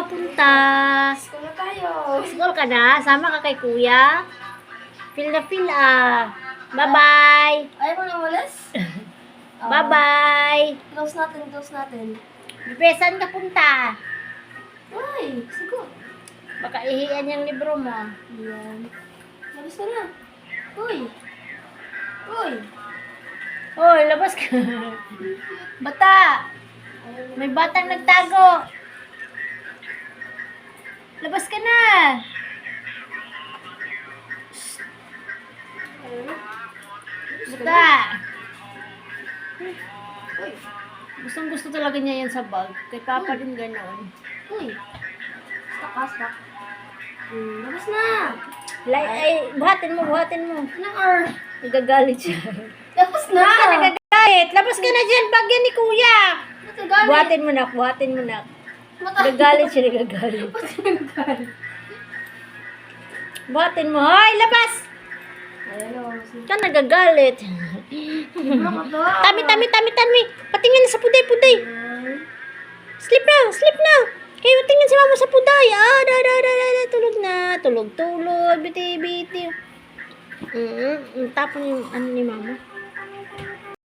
ka punta? School na tayo. School ka na? Sama ka kay kuya? Feel na feel ah. Bye-bye. Ayaw mo na umalis? Bye-bye. Close natin, close natin. Bebe, saan ka punta? Ay, sigo. Baka ihian yung libro mo. Yan. Labas ka na. Uy. Uy. Hoy, labas ka. Bata! May batang nagtago. Labas ka na. Bata! Uy. Gustong gusto talaga niya yan sa bag. Kay Papa din ganoon. Uy. Stop ka, stop. Hmm, labas na. Like, ay, buhatin mo, buhatin mo. Anong R? Nagagalit siya. Labas na. Baka nagagalit. Labas ka na dyan. Bag yan ni kuya. Nagagalit. Buhatin mo na, buhatin mo na. Nagagalit siya, nagagalit? Buhatin mo. Hoy, labas! Ayan o. sige. Ka nagagalit. Tami, tami, tami, tami. Patingin na sa puday, puday. Sleep na, sleep na. Kayo tingin si mama sa puday. Ah, da, da, da, da, da. Tulog na. Tulog, tulog. Biti, biti. Mm, tapon yung ano ni mama.